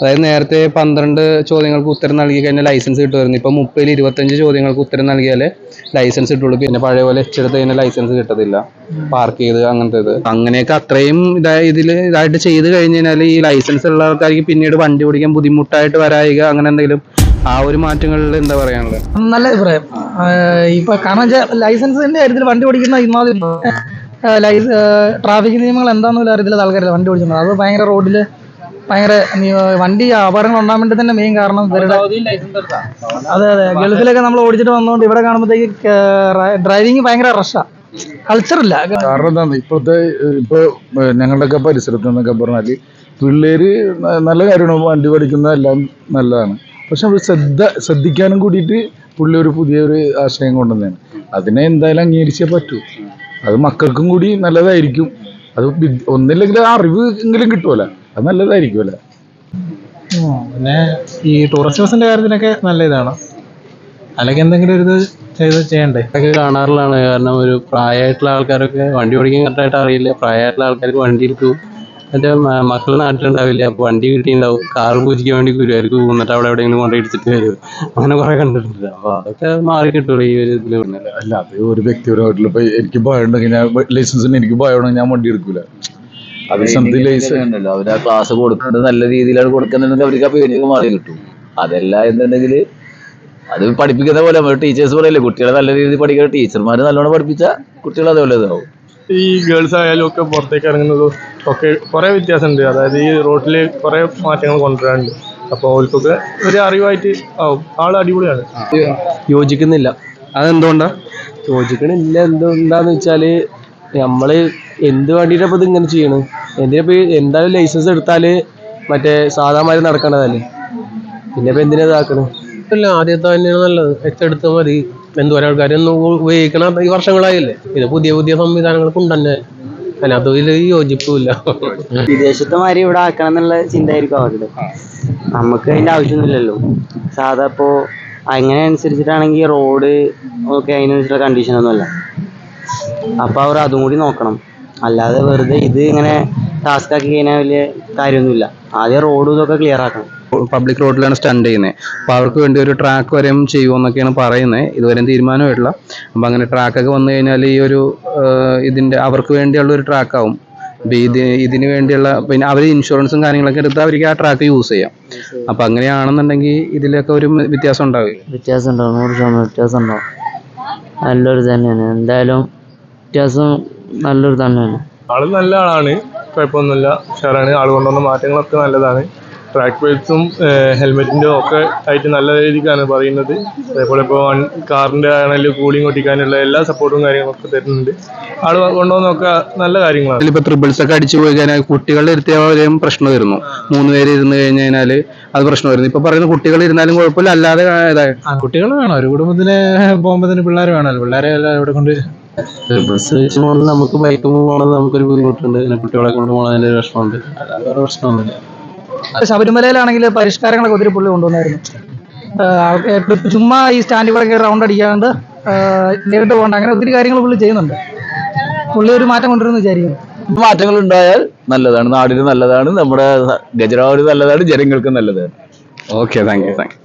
അതായത് നേരത്തെ പന്ത്രണ്ട് ചോദ്യങ്ങൾക്ക് ഉത്തരം നൽകി കഴിഞ്ഞാൽ ലൈസൻസ് കിട്ടുമായിരുന്നു. ഇപ്പോൾ മുപ്പതിൽ ഇരുപത്തഞ്ച് ചോദ്യങ്ങൾക്ക് ഉത്തരം നൽകിയാൽ ലൈസൻസ് കിട്ടുള്ളൂ. പിന്നെ പഴയ പോലെ എച്ചെടുത്ത് കഴിഞ്ഞാൽ ലൈസൻസ് കിട്ടത്തില്ല. പാർക്ക് ചെയ്ത് അങ്ങനത്തെ ഇത്. അങ്ങനെയൊക്കെ അത്രയും ഇതായ ഇതിൽ ഇതായിട്ട് ചെയ്ത് കഴിഞ്ഞ് കഴിഞ്ഞാൽ ഈ ലൈസൻസ് ഉള്ള ആൾക്കാർക്ക് പിന്നീട് വണ്ടി ഓടിക്കാൻ ബുദ്ധിമുട്ടായിട്ട് വരായിക അങ്ങനെ എന്തെങ്കിലും ആ ഒരു മാറ്റങ്ങളിൽ എന്താ പറയാനുള്ളത്? നല്ല അഭിപ്രായം. ഇപ്പൊ കാരണം ലൈസൻസിന്റെ കാര്യത്തിൽ വണ്ടി ഓടിക്കുന്ന ഇമാതിരി ട്രാഫിക് നിയമങ്ങൾ എന്താണെന്ന് പോലും അറിയത്തില്ല ആൾക്കാരില്ല വണ്ടി ഓടിക്കുന്നത്. അത് ഭയങ്കര റോഡിൽ ഭയങ്കര വണ്ടി അപകടങ്ങൾ ഉണ്ടാകാൻ വേണ്ടി തന്നെ മെയിൻ കാരണം ഇവരുടെ അതെ അതെ. ഗൾഫിലൊക്കെ നമ്മൾ ഓടിച്ചിട്ട് വന്നുകൊണ്ട് ഇവിടെ കാണുമ്പോഴത്തേക്ക് ഡ്രൈവിങ് ഭയങ്കര റഷാ കൾച്ചറില്ല കാരണം എന്താണ്? ഇപ്പോഴത്തെ ഇപ്പോൾ ഞങ്ങളുടെയൊക്കെ പരിസരത്ത് എന്നൊക്കെ പറഞ്ഞാൽ പിള്ളേര് നല്ല കാര്യമാണ്. വണ്ടി പഠിക്കുന്നതെല്ലാം നല്ലതാണ്. പക്ഷെ അവർ ശ്രദ്ധ ശ്രദ്ധിക്കാനും കൂടിയിട്ട് പുള്ളി ഒരു പുതിയൊരു ആശയം കൊണ്ടുവന്നതാണ്. അതിനെ എന്തായാലും അംഗീകരിച്ചേ പറ്റൂ. അത് മക്കൾക്കും കൂടി നല്ലതായിരിക്കും. അത് ഒന്നില്ലെങ്കിൽ ആ അറിവ് എങ്കിലും കിട്ടുമല്ലോ അത് നല്ലതായിരിക്കും അല്ലേ? പിന്നെ ഈ ടൂറിസ്റ്റ് ബസ്സിന്റെ കാര്യത്തിനൊക്കെ നല്ല ഇതാണ്. അല്ലെങ്കിൽ എന്തെങ്കിലും ഒരു ഇത് ചെയ്ത് ചെയ്യണ്ടേ? ഒക്കെ കാണാറുള്ളതാണ്. കാരണം ഒരു പ്രായമായിട്ടുള്ള ആൾക്കാരൊക്കെ വണ്ടി ഓടിക്കാൻ കറക്റ്റായിട്ട് അറിയില്ല. പ്രായമായിട്ടുള്ള ആൾക്കാർക്ക് വണ്ടി എടുക്കും. മറ്റേ മക്കൾ നാട്ടിലുണ്ടാവില്ല? അപ്പൊ വണ്ടി കിട്ടിയിട്ടുണ്ടാവും കാർ പൂജിക്കാൻ വേണ്ടി ഗുരുവായൂർക്ക് പോകുന്നിട്ട് അവിടെ എവിടെയെങ്കിലും കൊണ്ടുപോയി എടുത്തിട്ട് വരും. അങ്ങനെ കുറെ കണ്ടിട്ടുണ്ട്. അപ്പോൾ അതൊക്കെ മാറി കിട്ടുള്ളൂ ഈ ഒരു ഇതിൽ അല്ല അത് ഒരു വ്യക്തിപരമായിട്ടുള്ള ഇപ്പോൾ എനിക്ക് ഭയം ഉണ്ടെങ്കിൽ ഞാൻ ലൈസൻസിന് എനിക്ക് ഭയമാണെങ്കിൽ ഞാൻ വണ്ടി എടുക്കൂല. അതേ അവർ ആ ക്ലാസ് കൊടുക്കുന്നത് നല്ല രീതിയിലാണ് കൊടുക്കുന്നുണ്ടെങ്കിൽ അവർക്ക് ആ പേടിയൊക്കെ മാറി കിട്ടും. അതല്ല എന്നുണ്ടെങ്കിൽ അത് പഠിപ്പിക്കുന്ന പോലെ നമ്മൾ ടീച്ചേഴ്സ് പറയല്ലേ കുട്ടികളെ നല്ല രീതിയിൽ പഠിക്കുന്ന ടീച്ചർമാർ നല്ലോണം പഠിപ്പിച്ച കുട്ടികൾ അതേപോലെ ഇതാവും. ഈ ഗേൾസ് ആയാലും ഒക്കെ പുറത്തേക്ക് ഇറങ്ങുന്നതും ഒക്കെ കുറേ വ്യത്യാസമുണ്ട്. അതായത് ഈ റോട്ടിൽ കുറേ മാറ്റങ്ങൾ കൊണ്ടുവരാനുണ്ട്. അപ്പോൾ അവർക്കൊക്കെ ഒരു അറിവായിട്ട് ആവും. ആൾ അടിപൊളിയാണ്. യോജിക്കുന്നില്ല. അതെന്തുകൊണ്ടാണ് യോജിക്കണില്ല. എന്തുകൊണ്ടാന്ന് വെച്ചാൽ നമ്മൾ എന്ത് വേണ്ടിയിട്ടാ ഇപ്പൊ ഇത് ഇങ്ങനെ ചെയ്യണ്? എന്തിനാ ഇപ്പൊ എന്തായാലും ലൈസൻസ് എടുത്താൽ മറ്റേ സാധാരണ നടക്കേണ്ടതല്ലേ പിന്നെ ഇപ്പൊ എന്തിനാ ഇതാക്കണ് ഇല്ല ആദ്യത്തെ തന്നെയാണ് നല്ലത്. എച്ചെടുത്ത് മതി. എന്തോരം ആൾക്കാരൊന്നും ഉപയോഗിക്കണ ഈ വർഷങ്ങളായില്ലേ? ഇത് പുതിയ പുതിയ സംവിധാനങ്ങൾ കൊണ്ടുതന്നെ അതിനകത്ത് യോജിപ്പില്ല വിദേശത്തെ മാതിരി ഇവിടെ ആക്കണം എന്നുള്ള ചിന്തയായിരിക്കും അവരുടെ നമുക്ക് അതിന്റെ ആവശ്യമൊന്നുമില്ലല്ലോ. സാധാ ഇപ്പോ അങ്ങനെ അനുസരിച്ചിട്ടാണെങ്കിൽ റോഡ് ഒക്കെ അതിനനുസരിച്ചുള്ള കണ്ടീഷൻ ഒന്നുമല്ല. അപ്പൊ അവർ അതും കൂടി നോക്കണം. അല്ലാതെ വെറുതെ ഇത് ഇങ്ങനെ ടാസ്ക് ആക്കി കഴിഞ്ഞാൽ വലിയ കാര്യമൊന്നുമില്ല. ആദ്യം റോഡും ഇതൊക്കെ ക്ലിയർ ആക്കണം. പബ്ലിക് റോഡിലാണ് സ്റ്റണ്ട് ചെയ്യുന്നത് അപ്പോൾ അവർക്ക് വേണ്ടി ഒരു ട്രാക്ക് വരെയും ചെയ്യുമെന്നൊക്കെയാണ് പറയുന്നത് ഇതുവരെയും തീരുമാനമായിട്ടില്ല. അപ്പോൾ അങ്ങനെ ട്രാക്കൊക്കെ വന്നു കഴിഞ്ഞാൽ ഈ ഒരു ഇതിന്റെ അവർക്ക് വേണ്ടിയുള്ള ഒരു ട്രാക്കാവും ഇത് ഇതിന് വേണ്ടിയുള്ള പിന്നെ അവർ ഇൻഷുറൻസും കാര്യങ്ങളൊക്കെ എടുത്താൽ അവർക്ക് ആ ട്രാക്ക് യൂസ് ചെയ്യാം. അപ്പം അങ്ങനെയാണെന്നുണ്ടെങ്കിൽ ഇതിലൊക്കെ ഒരു വ്യത്യാസം ഉണ്ടാവില്ല? വ്യത്യാസം ഉണ്ടാവും. നൂറ് ശതമാനം വ്യത്യാസം ഉണ്ടാവും. നല്ലൊരു തന്നെയാണ്. എന്തായാലും വ്യത്യാസം നല്ലൊരു തന്നെയാണ് ആൾ നല്ല ആളാണ് കുഴപ്പമൊന്നുമില്ല. ഉഷാറാണ്. ആൾ കൊണ്ടുവന്ന മാറ്റങ്ങളൊക്കെ നല്ലതാണ്. ട്രാക്ക് ബെൽറ്റ്സും ഹെൽമെറ്റിന്റെ ഒക്കെ ആയിട്ട് നല്ല രീതിക്കാണ് പറയുന്നത്. അതേപോലെ ഇപ്പോൾ കാറിന്റെ ആണെങ്കിലും കൂളിംഗ് ഒട്ടിക്കാനുള്ള എല്ലാ സപ്പോർട്ടും കാര്യങ്ങളൊക്കെ തരുന്നുണ്ട്. ആൾ കൊണ്ടുവന്നൊക്കെ നല്ല കാര്യങ്ങളാണ്. ഇതിലിപ്പോൾ ത്രിബിൾസ് ഒക്കെ അടിച്ചു പോയി കഴിഞ്ഞാൽ കുട്ടികളുടെ ഇരുത്തിയാലും പ്രശ്നം വരുന്നു മൂന്ന് പേര് ഇരുന്ന് കഴിഞ്ഞ് കഴിഞ്ഞാൽ അത് പ്രശ്നം വരുന്നു ഇപ്പൊ പറയുന്ന കുട്ടികൾ ഇരുന്നാലും കുഴപ്പമില്ല അല്ലാതെ ഇതായി കുട്ടികൾ വേണം. ഒരു കുടുംബത്തിന് പോകുമ്പോഴത്തേന് പിള്ളേർ വേണമല്ലോ. പിള്ളേരെ എല്ലാം ഇവിടെ കൊണ്ട് ബസ് വെച്ച് പോകണം നമുക്ക് ബൈക്ക് പോകണമെന്ന് നമുക്കൊരു ബുദ്ധിമുട്ടുണ്ട്. പിന്നെ കുട്ടികളെ കൊണ്ട് പോകണതിന്റെ ഒരു പ്രശ്നമുണ്ട് അല്ലാതെ ഒരു പ്രശ്നമൊന്നുമില്ല. ശബരിമലയിലാണെങ്കിൽ പരിഷ്കാരങ്ങളൊക്കെ ഒത്തിരി പുള്ളി കൊണ്ടുവന്നായിരുന്നു. ചുമ്മാ ഈ സ്റ്റാൻഡിൽ കൂടെ റൗണ്ട് അടിക്കാണ്ട് നേരിട്ട് പോകണ്ട. അങ്ങനെ ഒത്തിരി കാര്യങ്ങൾ പുള്ളി ചെയ്യുന്നുണ്ട്. പുള്ളി ഒരു മാറ്റം കൊണ്ടുവരുമെന്ന് വിചാരിക്കുന്നു. മാറ്റങ്ങൾ ഉണ്ടായാൽ നല്ലതാണ്. നാടിന് നല്ലതാണ്. നമ്മുടെ ഗജരാവിന് നല്ലതാണ്. ജനങ്ങൾക്ക് നല്ലതാണ്. Okay thank you thank you